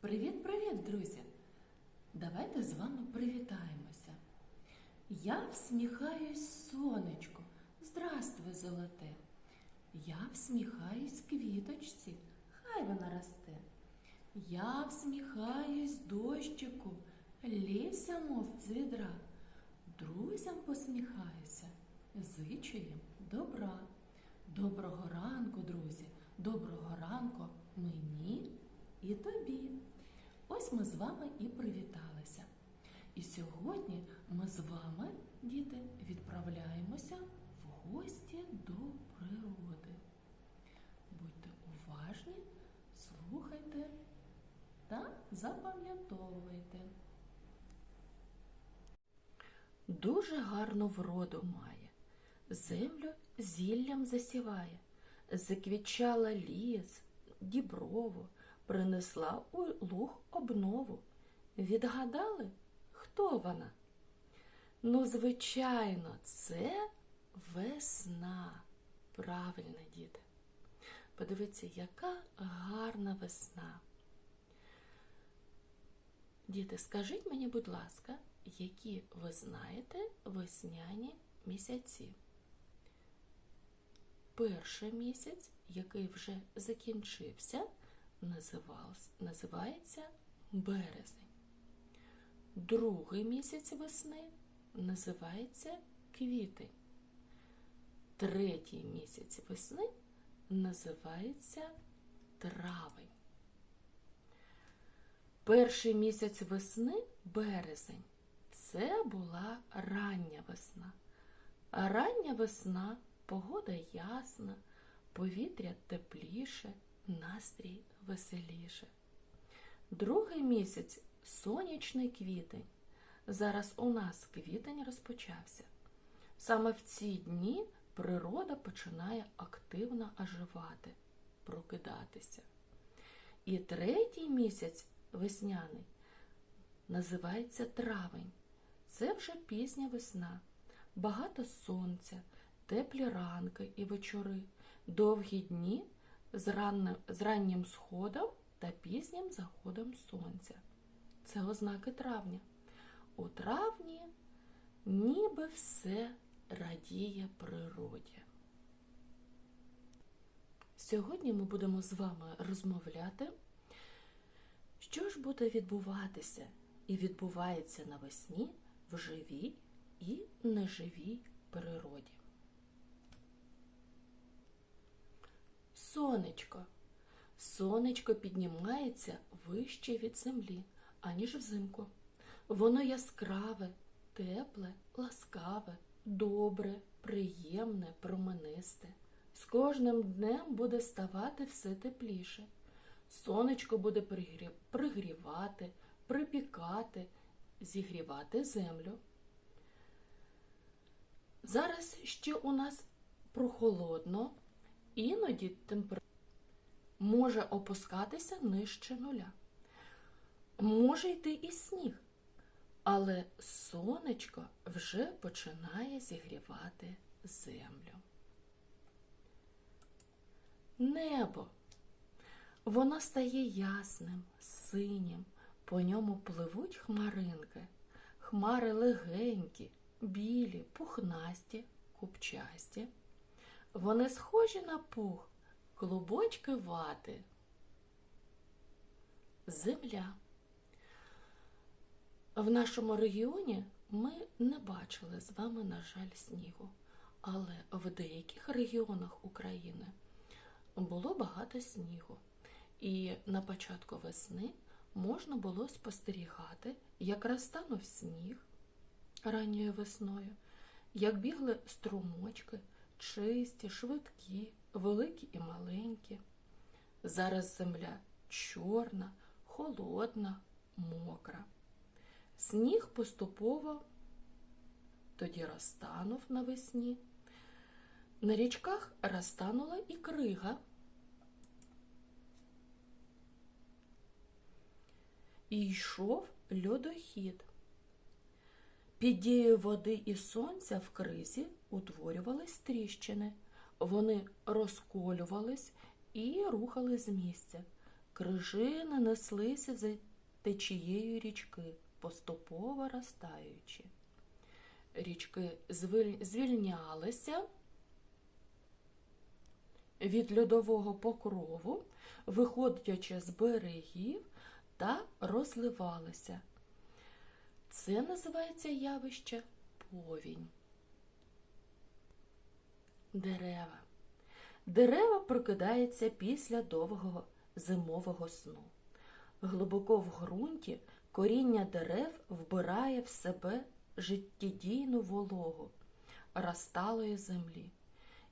Привіт-привіт, друзі! Давайте з вами привітаємося. Я всміхаюсь сонечку. Здравствуй, золоте. Я всміхаюсь квіточці, хай вона росте. Я всміхаюсь дощику, ліся, мов з відра. Друзям посміхаюся, зичу добра. Доброго ранку, друзі, доброго ранку мені і тобі. Ось ми з вами і привіталися. І сьогодні ми з вами, діти, відправляємося в гості до природи. Будьте уважні, слухайте та запам'ятовуйте. Дуже гарну вроду має, землю зіллям засіває, заквічала ліс, діброву, принесла у луг обнову. Відгадали, хто вона? Ну, звичайно, це весна. Правильно, діти. Подивіться, яка гарна весна. Діти, скажіть мені, будь ласка, які ви знаєте весняні місяці? Перший місяць, який вже закінчився, називається березень. Другий місяць весни називається квітень. Третій місяць весни називається травень. Перший місяць весни березень. Це була рання весна. Рання весна погода ясна, повітря тепліше, настрій веселіше. Другий місяць сонячний квітень. Зараз у нас квітень розпочався. Саме в ці дні природа починає активно оживати, прокидатися. І третій місяць весняний називається травень. Це вже пізня весна, багато сонця, теплі ранки і вечори, довгі дні з, ранним, з раннім сходом та пізнім заходом сонця. Це ознаки травня. У травні ніби все радіє природі. Сьогодні ми будемо з вами розмовляти, що ж буде відбуватися і відбувається навесні в живій і неживій природі. Сонечко. Сонечко піднімається вище від землі, аніж взимку. Воно яскраве, тепле, ласкаве, добре, приємне, променисте. З кожним днем буде ставати все тепліше. Сонечко буде пригрівати, припікати, зігрівати землю. Зараз ще у нас прохолодно, іноді температура може опускатися нижче нуля. Може йти і сніг, але сонечко вже починає зігрівати землю. Небо. Воно стає ясним, синім, по ньому пливуть хмаринки. Хмари легенькі, білі, пухнасті, купчасті. Вони схожі на пух, клубочки вати. Земля. В нашому регіоні ми не бачили з вами, на жаль, снігу, але в деяких регіонах України було багато снігу. І на початку весни можна було спостерігати, як розтанув сніг ранньою весною, як бігли струмочки, чисті, швидкі, великі і маленькі. Зараз земля чорна, холодна, мокра. Сніг поступово тоді розтанув навесні. На річках розтанула і крига. І йшов льодохід. Під дією води і сонця в кризі утворювались тріщини. Вони розколювались і рухались з місця. крижини неслися за течією річки, поступово розтаючи. Річки звільнялися від льодового покрову, виходячи з берегів та розливалися. Це називається явище повінь. Дерева. Дерева прокидаються після довгого зимового сну. Глибоко в ґрунті коріння дерев вбирає в себе життєдійну вологу розталої землі.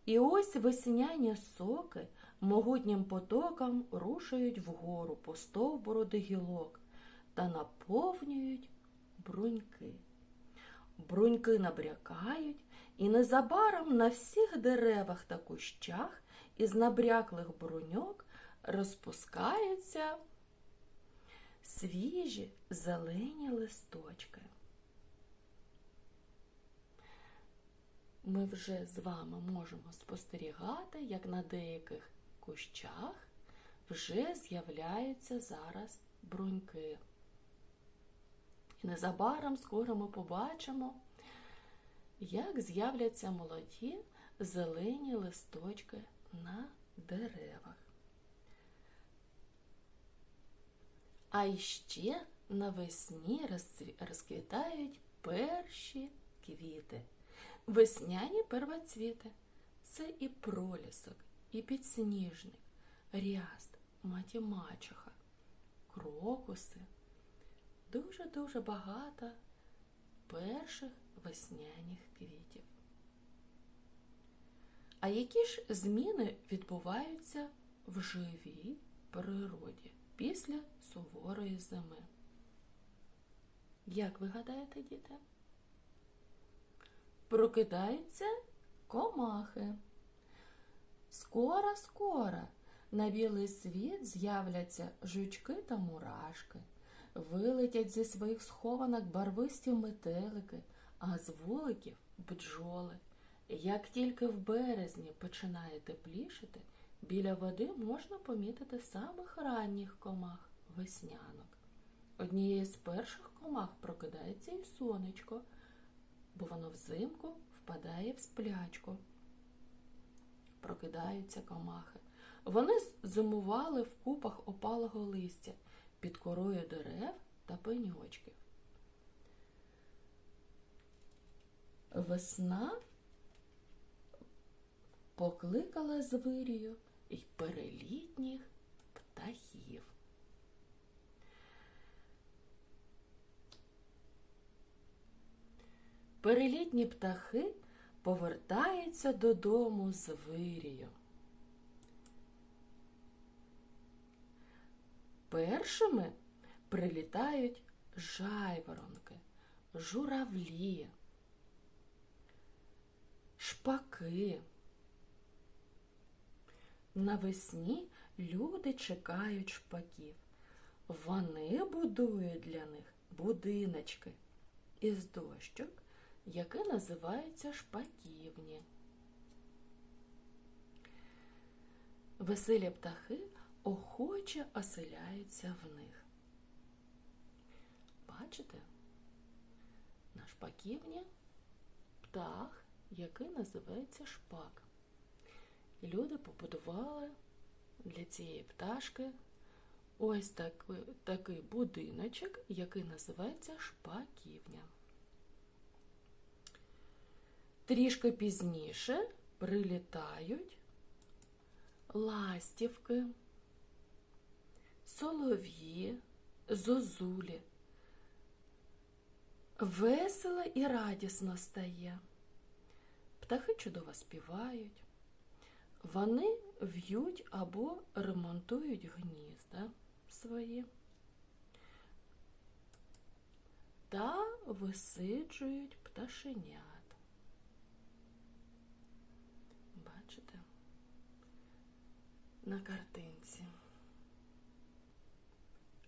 І ось весняні соки могутнім потоком рушають вгору по стовбуру до гілок та наповнюють бруньки. Бруньки набрякають, і незабаром на всіх деревах та кущах із набряклих бруньок розпускаються свіжі зелені листочки. Ми вже з вами можемо спостерігати, як на деяких кущах вже з'являються зараз бруньки. І незабаром скоро ми побачимо, як з'являться молоді зелені листочки на деревах. А іще навесні розквітають перші квіти. Весняні первоцвіти це і пролісок, і підсніжник, ряст, маті мачуха, крокуси. Дуже-дуже багато перших весняних квітів. А які ж зміни відбуваються в живій природі після суворої зими? Як ви гадаєте, діти? Прокидаються комахи. Скоро, скоро на білий світ з'являться жучки та мурашки, вилетять зі своїх схованок барвисті метелики, а з вуликів бджоли. Як тільки в березні починає теплішати, біля води можна помітити самих ранніх комах веснянок. Однією з перших комах прокидається і сонечко, бо воно взимку впадає в сплячку. Прокидаються комахи. Вони зимували в купах опалого листя під корою дерев та пеньочків. Весна покликала звирію й перелітніх птахів. Перелітні птахи повертаються додому з вирію. Першими прилітають жайворонки, журавлі, шпаки. Навесні люди чекають шпаків. Вони будують для них будиночки із дощок, які називаються шпаківні. Веселі птахи охоче оселяються в них. Бачите? На шпаківні птах, який називається шпак. Люди побудували для цієї пташки ось такий, такий будиночок, який називається шпаківня. Трішки пізніше прилітають ластівки, солов'ї, зозулі. Весело і радісно стає. Птахи чудово співають. Вони в'ють або ремонтують гнізда свої та висиджують пташенят. Бачите? На картинці.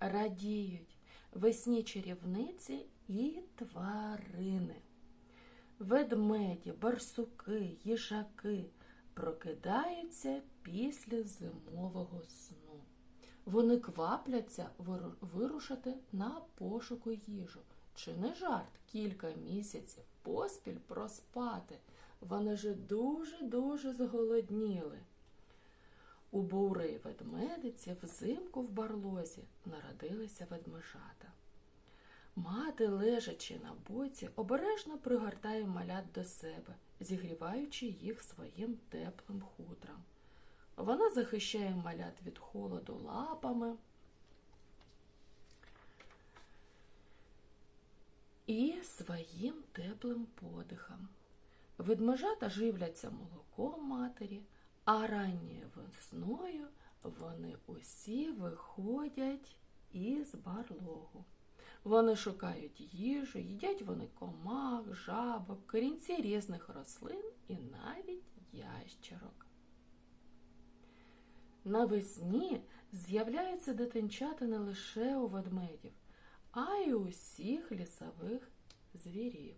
Радіють весні чарівниці і тварини. Ведмеді, барсуки, їжаки прокидаються після зимового сну. Вони квапляться вирушити на пошуку їжу. Чи не жарт кілька місяців поспіль проспати? Вони же дуже-дуже зголодніли. У бури ведмедиці взимку в барлозі народилися ведмежата. Мати, лежачи на боці, обережно пригортає малят до себе, зігріваючи їх своїм теплим хутром. Вона захищає малят від холоду лапами і своїм теплим подихом. Ведмежата живляться молоком матері, а ранньою весною вони усі виходять із барлогу. Вони шукають їжу, їдять вони комах, жабок, корінці різних рослин і навіть ящерок. Навесні з'являються дитинчата не лише у ведмедів, а й у усіх лісових звірів.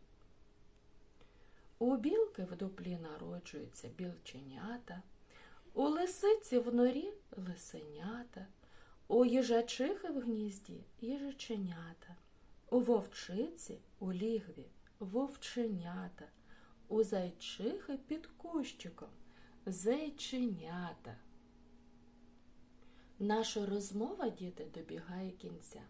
У білки в дуплі народжуються білченята, у лисиці в норі лисенята, у їжачихи в гнізді їжаченята, у вовчиці у лігві вовченята, у зайчихи під кущиком зайченята. Наша розмова, діти, добігає кінця.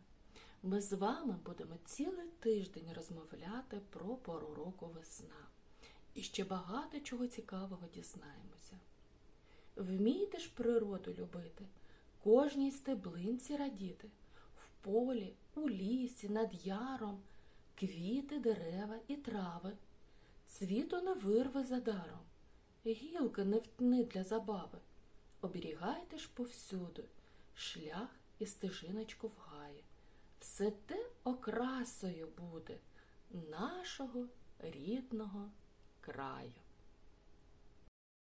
Ми з вами будемо цілий тиждень розмовляти про пору року весна. І ще багато чого цікавого дізнаємося. Вмійте ж природу любити, кожній стеблинці радіти, в полі, у лісі, над яром, квіти, дерева і трави. Світу не вирви за даром, гілки не втни для забави. Оберігайте ж повсюду шлях і стежиночку в гаї. Все те окрасою буде нашого рідного краю.